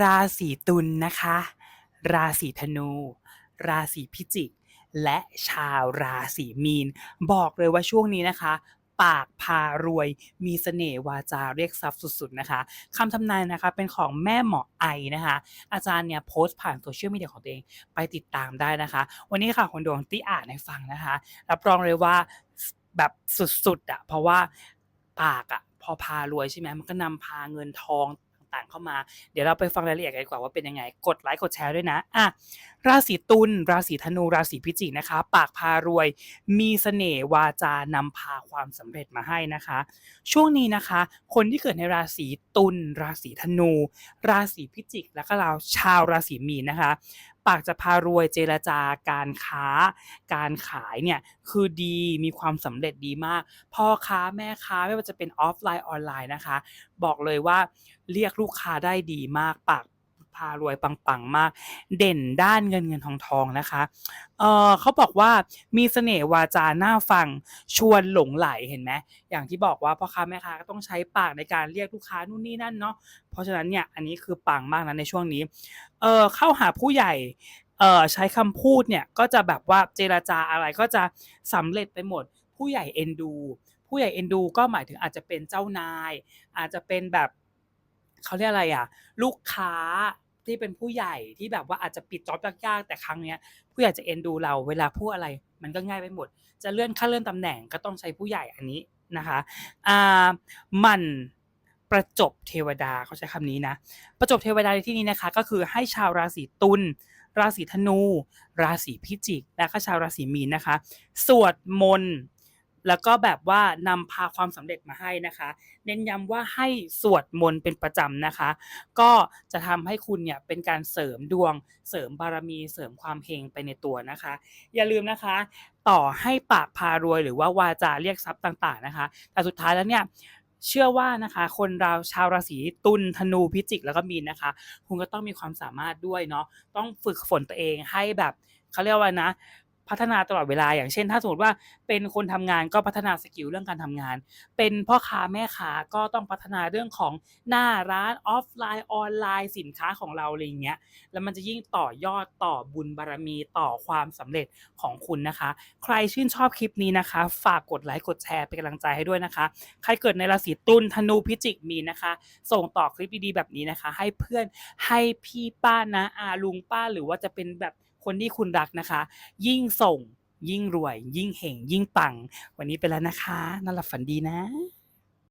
ราศีตุลนะคะ ราศีธนู ราศีพิจิก และชาวราศีมีน บอกเลยว่าช่วงนี้นะคะ ปากพารวย มีเสน่ห์วาจาเรียกทรัพย์สุดๆนะคะคำทำนายนะคะเป็นของแม่หมอไอนะคะ อาจารย์เนี่ยโพสต์ผ่านโซเชียลมีเดียของตัวเองไปติดตามได้นะคะ วันนี้ค่ะคนดวงที่อ่านให้ฟังนะคะรับรองเลยว่าแบบสุดๆอะเพราะว่าปากอะพอพารวยใช่ไหมมันก็นำพาเงินทอง เข้ามา เดี๋ยวเราไปฟังรายละเอียดกันดีกว่าว่าเป็นยังไง กดไลค์กดแชร์ด้วยนะอะราศีตุลราศีธนู ราศีพิจิกนะคะ ปากพารวย มีเสน่ห์วาจานำพาความสำเร็จมาให้นะคะ ช่วงนี้นะคะ คนที่เกิดในราศีตุลราศีธนู ราศีพิจิก และก็เราชาวราศีมีนนะคะ ปากจะพารวยเจรจาการค้า การขายเนี่ยคือดีมีความสำเร็จดีมากพ่อค้าแม่ค้าไม่ว่าจะเป็นออฟไลน์ออนไลน์นะคะ บอกเลยว่าเรียกลูกค้าได้ดีมากปาก พารวยปังๆมาก เด่นด้านเงินเงินทองทองนะคะเออเขาบอกว่ามีเสน่ห์วาจาหน่าฟังชวนหลงไหลเห็นไหมอย่างที่บอกว่าพ่อค้าแม่ค้าก็ต้องใช้ปากในการเรียกลูกค้านู่นนี่นั่นเนาะเพราะฉะนั้นเนี่ยอันนี้คือปังมากนะในช่วงนี้เออเข้าหาผู้ใหญ่เออใช้คำพูดเนี่ยก็จะแบบว่าเจรจาอะไรก็จะสำเร็จไปหมด ผู้ใหญ่เอ็นดู ผู้ใหญ่เอ็นดูก็หมายถึงอาจจะเป็นเจ้านาย อาจจะเป็นแบบเขาเรียกอะไรอะลูกค้า ที่เป็นผู้ใหญ่ที่แบบว่าอาจจะปิดจ็อบยากๆแต่ครั้งเนี้ยผู้ใหญ่จะเอ็นดูเราเวลาพูดอะไร มันก็ง่ายไปหมด จะเลื่อนขั้นเลื่อนตำแหน่งก็ต้องใช้ผู้ใหญ่อันนี้นะคะอ่ามันประจบเทวดาเขาใช้คำนี้นะประจบเทวดาในที่นี้นะคะ ก็คือให้ชาวราศีตุลราศีธนู ราศีพิจิก และก็ชาวราศีมีนนะคะ สวดมนต์ แล้วก็แบบว่านำพาความสำเร็จมาให้นะคะ เน้นย้ำว่าให้สวดมนต์เป็นประจำนะคะ ก็จะทำให้คุณเนี่ยเป็นการเสริมดวง เสริมบารมี เสริมความเฮงไปในตัวนะคะ อย่าลืมนะคะ ต่อให้ปากพารวยหรือว่าวาจาเรียกทรัพย์ต่าง ๆนะคะ แต่สุดท้ายแล้วเนี่ยเชื่อว่านะคะคนเราชาวราศีตุลธนูพิจิกแล้วก็มีนนะคะ คุณก็ต้องมีความสามารถด้วยเนาะต้องฝึกฝนตัวเองให้แบบเขาเรียกว่านะ พัฒนาตลอดเวลา อย่างเช่น ถ้าสมมติว่าเป็นคนทำงานก็พัฒนาสกิลเรื่องการทำงาน เป็นพ่อค้าแม่ค้าก็ต้องพัฒนาเรื่องของหน้าร้านออฟไลน์ออนไลน์สินค้าของเราอะไรอย่างเงี้ยแล้วมันจะยิ่งต่อยอดต่อบุญบารมีต่อความสำเร็จของคุณนะคะ ใครชื่นชอบคลิปนี้นะคะ ฝากกดไลค์กดแชร์เป็นกำลังใจให้ด้วยนะคะ ใครเกิดในราศีตุลธนูพิจิกมีนะคะ ส่งต่อคลิปดีๆแบบนี้นะคะ ให้เพื่อนให้พี่ป้านะอาลุงป้าหรือว่าจะเป็นแบบ คนที่คุณรักนะคะ ยิ่งส่ง ยิ่งรวย ยิ่งเห่งยิ่งปัง วันนี้ไปแล้วนะคะนอนหลับฝันดีนะ